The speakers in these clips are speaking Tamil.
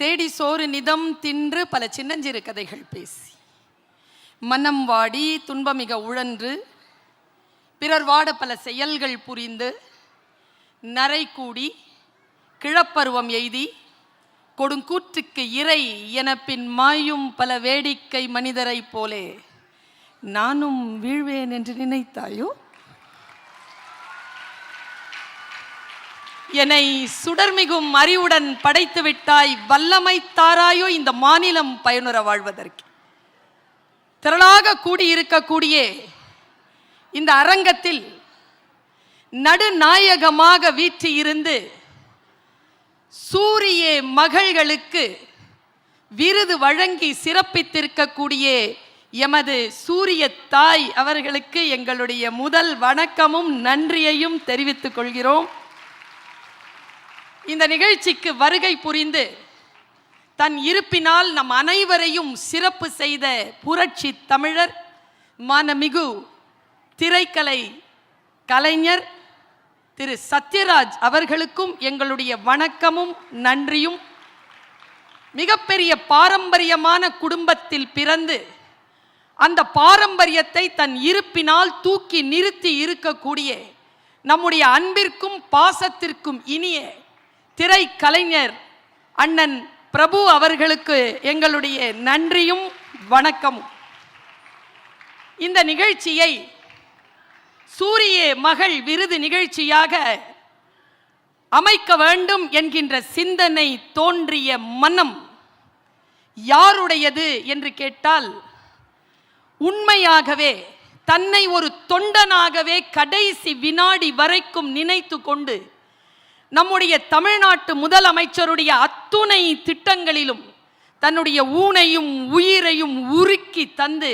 தேடி சோறு நிதம் தின்று பல சின்னஞ்சிறு கதைகள் பேசி. மனம் வாடி துன்பமிக உழன்று பிறர் வாட பல செயல்கள் புரிந்து நரை கூடி கிழப்பருவம் எய்தி கொடுங்கூற்றுக்கு இறை என பின் மாயும் பல வேடிக்கை மனிதரைப் போலே நானும் வீழ்வேன் என்று நினைத்தாயோ? என்னை சுடர்மிகும் அறிவுடன் படைத்து விட்டாய் வல்லமை தாராயோ இந்த மாநிலம் பயனுற வாழ்வதற்கு. திரளாக கூடியிருக்கக்கூடிய இந்த அரங்கத்தில் நடுநாயகமாக வீற்றி இருந்து சூரிய மகள்களுக்கு விருது வழங்கி சிறப்பித்திருக்கக்கூடிய எமது சூரிய தாய் அவர்களுக்கு எங்களுடைய முதல் வணக்கமும் நன்றியையும் தெரிவித்துக் கொள்கிறோம். இந்த நிகழ்ச்சிக்கு வருகை புரிந்து தன் இருப்பினால் நம் அனைவரையும் சிறப்பு செய்த புரட்சி தமிழர் மானமிகு திரைக்கலை கலைஞர் திரு சத்யராஜ் அவர்களுக்கும் எங்களுடைய வணக்கமும் நன்றியும். மிகப்பெரிய பாரம்பரியமான குடும்பத்தில் பிறந்து அந்த பாரம்பரியத்தை தன் இருப்பினால் தூக்கி நிறுத்தி இருக்கக்கூடிய நம்முடைய அன்பிற்கும் பாசத்திற்கும் இனிய திரை கலைஞர் அண்ணன் பிரபு அவர்களுக்கு எங்களுடைய நன்றியும் வணக்கமும். இந்த நிகழ்ச்சியை சூரிய மகள் விருது நிகழ்ச்சியாக அமைக்க வேண்டும் என்கின்ற சிந்தனை தோன்றிய மனம் யாருடையது என்று கேட்டால் உண்மையாகவே தன்னை ஒரு தொண்டனாகவே கடைசி வினாடி வரைக்கும் நினைத்து கொண்டு நம்முடைய தமிழ்நாட்டு முதலமைச்சருடைய அத்துணை திட்டங்களிலும் தன்னுடைய ஊனையும் உயிரையும் உருக்கி தந்து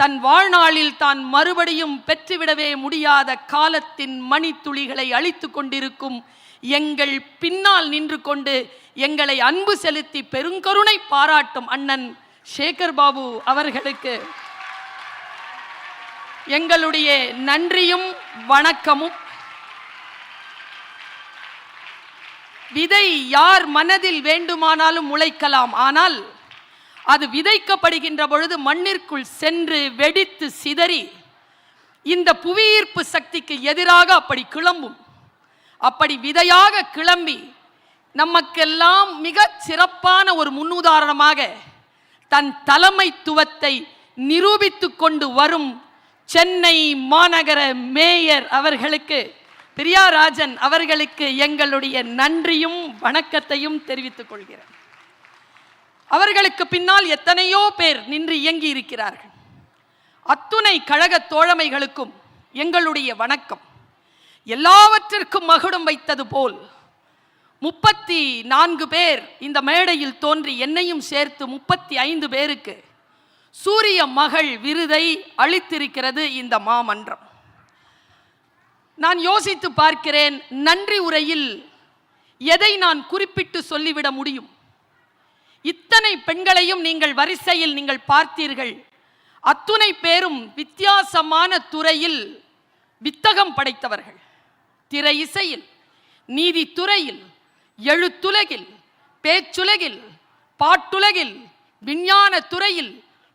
தன் வாழ்நாளில் தான் மறுபடியும் பெற்றுவிடவே முடியாத காலத்தின் மணித்துளிகளை அழித்து கொண்டிருக்கும் எங்கள் பின்னால் நின்று கொண்டு எங்களை அன்பு செலுத்தி பெருங்கருணை பாராட்டும் அண்ணன் சேகர் பாபு அவர்களுக்கு எங்களுடைய நன்றியும் வணக்கமும். விதை யார் மனதில் வேண்டுமானாலும் முளைக்கலாம். ஆனால் அது விதைக்கப்படுகின்ற பொழுது மண்ணிற்குள் சென்று வெடித்து சிதறி இந்த புவியீர்ப்பு சக்திக்கு எதிராக அப்படி கிளம்பும். அப்படி விதையாக கிளம்பி நமக்கெல்லாம் மிக சிறப்பான ஒரு முன்னுதாரணமாக தன் தலைமைத்துவத்தை நிரூபித்து கொண்டு வரும் சென்னை மாநகர மேயர் அவர்களுக்கு பிரியாராஜன் அவர்களுக்கு எங்களுடைய நன்றியும் வணக்கத்தையும் தெரிவித்துக் கொள்கிறேன். அவர்களுக்கு பின்னால் எத்தனையோ பேர் நின்று இயங்கி இருக்கிறார்கள். அத்துணை கழக தோழமைகளுக்கும் எங்களுடைய வணக்கம். எல்லாவற்றிற்கும் மகுடம் வைத்தது போல் முப்பத்தி நான்கு பேர் இந்த மேடையில் தோன்றி என்னையும் சேர்த்து முப்பத்தி ஐந்து பேருக்கு சூரிய மகள் விருதை அளித்திருக்கிறது இந்த மாமன்றம். நான் யோசித்து பார்க்கிறேன் நன்றி உரையில் எதை நான் குறிப்பிட்டு சொல்லிவிட முடியும்? இத்தனை பெண்களையும் நீங்கள் வரிசையில் நீங்கள் பார்த்தீர்கள். அத்துணை பேரும் வித்தியாசமான துறையில் வித்தகம் படைத்தவர்கள். திரை இசையில் நீதித்துறையில் எழுத்துலகில் பேச்சுலகில் பாட்டுலகில் விஞ்ஞான துறையில்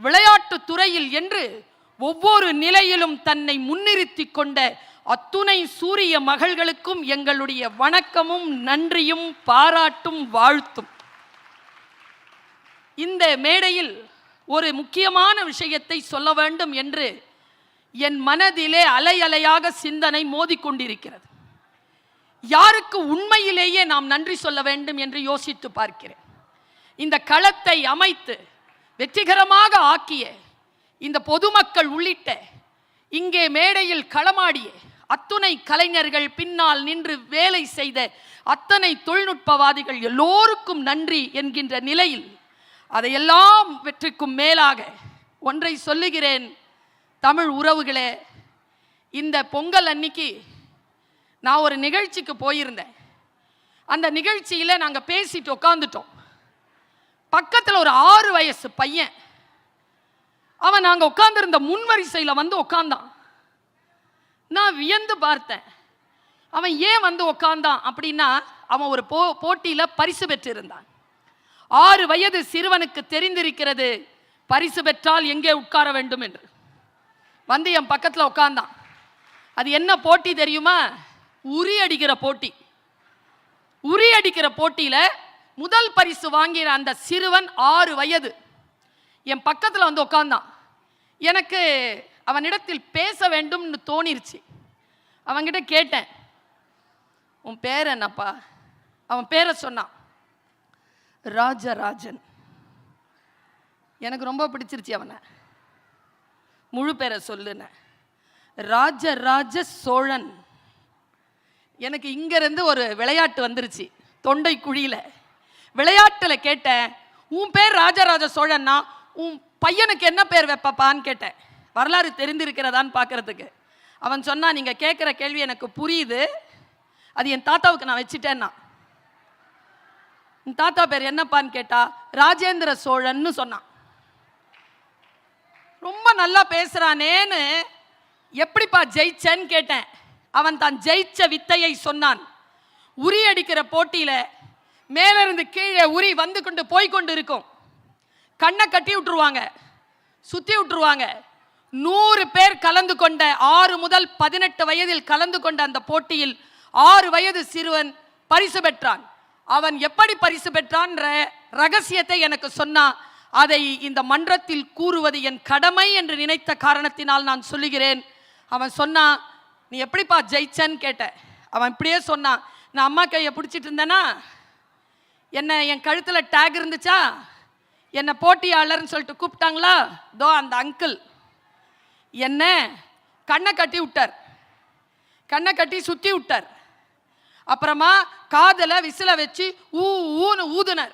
விளையாட்டு துறையில் என்று ஒவ்வொரு நிலையிலும் தன்னை முன்னிறுத்தி கொண்ட அத்துணை சூரிய மகள்களுக்கும் எங்களுடைய வணக்கமும் நன்றியும் பாராட்டும் வாழ்த்தும். இந்த மேடையில் ஒரு முக்கியமான விஷயத்தை சொல்ல வேண்டும் என்று என் மனதிலே அலை அலையாக சிந்தனை மோதிக்கொண்டிருக்கிறது யாருக்கு உண்மையிலேயே நாம் நன்றி சொல்ல வேண்டும் என்று யோசித்து பார்க்கிறேன். இந்த களத்தை அமைத்து வெற்றிகரமாக ஆக்கிய இந்த பொதுமக்கள் உள்ளிட்ட இங்கே மேடையில் களமாடிய அத்துணை கலைஞர்கள் பின்னால் நின்று வேலை செய்த அத்தனை தொழில்நுட்பவாதிகள் எல்லோருக்கும் நன்றி என்கின்ற நிலையில் அதையெல்லாம் வெற்றிக்கும் மேலாக ஒன்றை சொல்லுகிறேன். தமிழ் உறவுகளே இந்த பொங்கல் அன்னைக்கு நான் ஒரு நிகழ்ச்சிக்கு போயிருந்தேன். அந்த நிகழ்ச்சியில் நாங்கள் பேசிட்டு உட்காந்துட்டோம் பக்கத்தில் ஒரு ஆறு வயசு பையன். அவன் நாங்கள் உட்காந்துருந்த முன்வரிசையில் வந்து உட்காந்தான் நான் வியந்து பார்த்தேன். அவன் ஏன் வந்து உட்காந்தான் அப்படின்னா அவன் ஒரு போ போட்டியில் பரிசு பெற்றிருந்தான். ஆறு வயது சிறுவனுக்கு தெரிந்திருக்கிறது பரிசு பெற்றால் எங்கே உட்கார வேண்டும் என்று. வந்து என் பக்கத்தில் உட்கார்ந்தான் அது என்ன போட்டி தெரியுமா? உரி அடிக்கிற போட்டி. உரி அடிக்கிற போட்டியில் முதல் பரிசு வாங்கின அந்த சிறுவன் ஆறு வயது. என் பக்கத்தில் வந்து உட்காந்தான் எனக்கு அவனிடத்தில் பேச வேண்டும்னு தோணிருச்சு. அவன்கிட்ட கேட்டேன் உன் பேர் என்னப்பா? அவன் பேரை சொன்னான் ராஜராஜன். எனக்கு ரொம்ப பிடிச்சிருச்சு அவனை. முழு பேரை சொல்லுன ராஜராஜ சோழன். எனக்கு இங்கேருந்து ஒரு விளையாட்டு வந்துருச்சு தொண்டை குழியில். விளையாட்டில் கேட்டேன் உன் பேர் ராஜராஜ சோழன்னா உன் பையனுக்கு என்ன பேர் வைப்பப்பான்னு கேட்டேன். வரலாறு தெரிந்திருக்கிறதான்னு பார்க்கறதுக்கு. அவன் சொன்னான் நீங்கள் கேட்குற கேள்வி எனக்கு புரியுது. அது என் தாத்தாவுக்கு நான் வச்சுட்டேன்னா. உன் தாத்தா பேர் என்னப்பான்னு கேட்டா ராஜேந்திர சோழன்னு சொன்னான் ரொம்ப நல்லா பேசுகிறானேன்னு எப்படிப்பா ஜெயிச்சேன்னு கேட்டேன். அவன் தான் ஜெயிச்ச வித்தையை சொன்னான். உரி அடிக்கிற போட்டியில் மேலிருந்து கீழே உரி வந்து கொண்டு போய் கொண்டு இருக்கும் கண்ணை கட்டி விட்டுருவாங்க. சுற்றி விட்டுருவாங்க. நூறு பேர் கலந்து கொண்ட ஆறு முதல் பதினெட்டு வயதில் கலந்து கொண்ட அந்த போட்டியில் ஆறு வயது சிறுவன் பரிசு பெற்றான். அவன் எப்படி பரிசு பெற்றான்ற ரகசியத்தை எனக்கு சொன்னான் அதை இந்த மன்றத்தில் கூறுவது என் கடமை என்று நினைத்த காரணத்தினால் நான் சொல்லுகிறேன். அவன் சொன்னான் நீ எப்படிப்பா ஜெயிச்சன்னு கேட்ட. அவன் இப்படியே சொன்னான் நான் அம்மா கையை பிடிச்சிட்டு இருந்தேனா? என்ன என் கழுத்தில் டேக் இருந்துச்சா? என்னை போட்டியாளர்னு சொல்லிட்டு கூப்பிட்டாங்களா? தோ அந்த அங்கிள் என்ன? கண்ணை கட்டி விட்டார். கண்ணை கட்டி சுற்றி விட்டார். அப்புறமா காதில் விசில வச்சு ஊ ஊன்னு ஊதுனர்.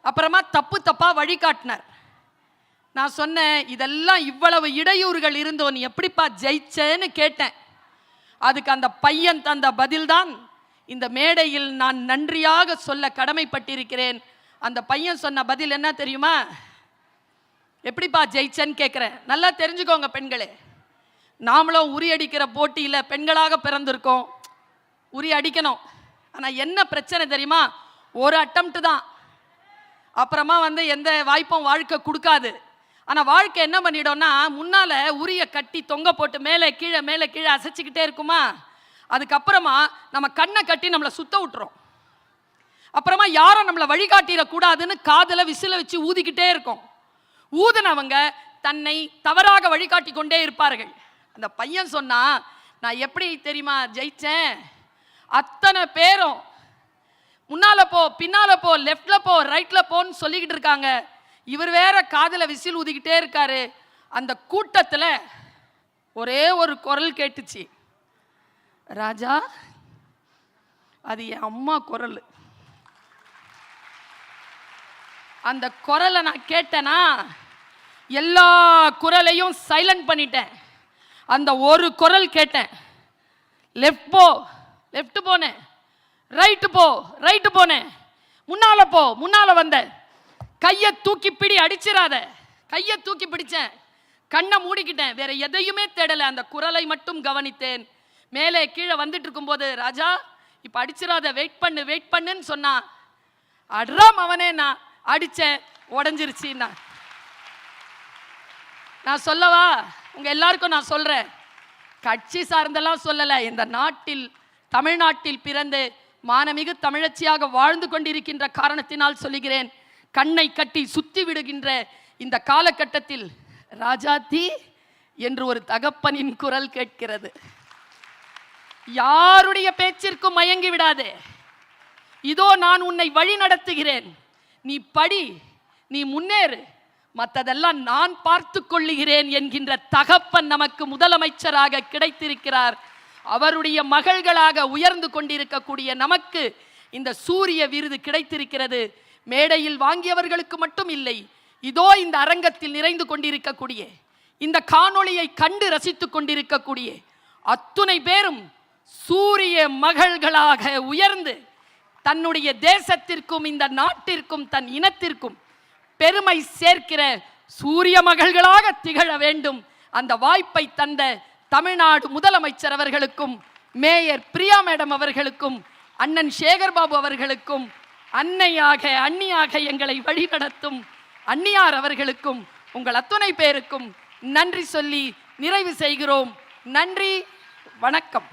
அப்புறமா தப்பு தப்பாக வழிகாட்டினார் நான் சொன்னேன் இதெல்லாம் இவ்வளவு இடையூறுகள் இருந்தோ நீ எப்படிப்பா ஜெயிச்சேன்னு கேட்டேன். அதுக்கு அந்த பையன் தந்த பதில்தான். இந்த மேடையில் நான் நன்றியாக சொல்ல கடமைப்பட்டிருக்கிறேன். அந்த பையன் சொன்ன பதில் என்ன தெரியுமா? எப்படிப்பா ஜெயிச்சேன்னு கேட்குறேன் நல்லா தெரிஞ்சுக்கோங்க பெண்களே. நாமளும் உரி அடிக்கிற போட்டியில் பெண்களாக பிறந்திருக்கோம். உரி அடிக்கணும். ஆனால் என்ன பிரச்சனை தெரியுமா? ஒரு அட்டம்ப்ட் தான். அப்புறமா வந்து எந்த வாய்ப்பும் வாழ்க்கை கொடுக்காது. ஆனால் வாழ்க்கை என்ன பண்ணிடும்னா முன்னால் உரியை கட்டி தொங்க போட்டு மேலே கீழே மேலே கீழே அசைச்சிக்கிட்டே இருக்குமா? அதுக்கப்புறமா நம்ம கண்ணை கட்டி நம்மளை சுத்த விட்டுறோம் அப்புறமா யாரும் நம்மளை வழிகாட்டிடக்கூடாதுன்னு காதில் விசில வச்சு ஊதிக்கிட்டே இருக்கும். ஊதுனவங்க தன்னை தவறாக வழிகாட்டி கொண்டே இருப்பார்கள். அந்த பையன் சொன்னான் நான் எப்படி தெரியுமா ஜெயித்தேன் அத்தனை பேரும் முன்னால் போ பின்னால போ லெஃப்டில் போ ரைட்டில் போன்னு சொல்லிக்கிட்டு இருக்காங்க. இவர் வேற காதில் விசில் ஊதிக்கிட்டே இருக்காரு. அந்த கூட்டத்தில் ஒரே ஒரு குரல் கேட்டுச்சு. ராஜா அது என் அம்மா குரல். அந்த குரலை நான் கேட்டேனா எல்லா குரலையும் சைலண்ட் பண்ணிட்டேன். அந்த ஒரு குரல் கேட்டேன். லெஃப்ட் போ லெஃப்ட் போனேன். ரைட்டு போ ரைட்டு போனேன். முன்னால போ முன்னால் வந்த. கையை தூக்கி பிடி அடிச்சிடாத. கையை தூக்கி பிடிச்சேன். கண்ணை மூடிக்கிட்டேன். வேற எதையுமே தேடலை. அந்த குரலை மட்டும் கவனித்தேன். மேலே கீழே வந்துட்டு இருக்கும்போது ராஜா இப்போ அடிச்சிடாத. வெயிட் பண்ணு வெயிட் பண்ணுன்னு சொன்னான். அட்ராம் அவனே நான். அடிச்சேன் உடஞ்சிருச்சுன்னா. நான் சொல்லவா? உங்க எல்லாருக்கும் நான் சொல்றேன். கட்சி சார்ந்தெல்லாம் சொல்லல. இந்த நாட்டில் தமிழ்நாட்டில் பிறந்து மானமிகு தமிழச்சியாக வாழ்ந்து கொண்டிருக்கின்ற காரணத்தினால் சொல்லுகிறேன். கண்ணை கட்டி சுத்தி விடுகின்ற இந்த காலகட்டத்தில் ராஜாத்தி என்று ஒரு தகப்பனின் குரல் கேட்கிறது. யாருடைய பேச்சிற்கும் மயங்கி விடாதே. இதோ நான் உன்னை வழி நடத்துகிறேன் நீ படி நீ முன்னேறு. மற்றதெல்லாம் நான் பார்த்து கொள்ளுகிறேன் என்கின்ற தகப்பன் நமக்கு முதலமைச்சராக கிடைத்திருக்கிறார். அவருடைய மகள்களாக உயர்ந்து கொண்டிருக்கக்கூடிய நமக்கு இந்த சூரிய விருது கிடைத்திருக்கிறது. மேடையில் வாங்கியவர்களுக்கு மட்டும் இல்லை இதோ இந்த அரங்கத்தில் நிறைந்து கொண்டிருக்கக்கூடிய இந்த காணொளியை கண்டு ரசித்துக் கொண்டிருக்கக்கூடிய அத்துணை பேரும் சூரிய மகள்களாக உயர்ந்து தன்னுடைய தேசத்திற்கும் இந்த நாட்டிற்கும் தன் இனத்திற்கும் பெருமை சேர்க்கிற சூரிய மகள்களாக திகழ வேண்டும். அந்த வாய்ப்பை தந்த தமிழ்நாடு முதலமைச்சர் அவர்களுக்கும் மேயர் பிரியா மேடம் அவர்களுக்கும் அண்ணன் சேகர்பாபு அவர்களுக்கும் அன்னையாக அன்னியாக எங்களை வழிநடத்தும் அன்னியார் அவர்களுக்கும் உங்கள் அத்துணை பேருக்கும் நன்றி சொல்லி நிறைவு செய்கிறோம். நன்றி வணக்கம்.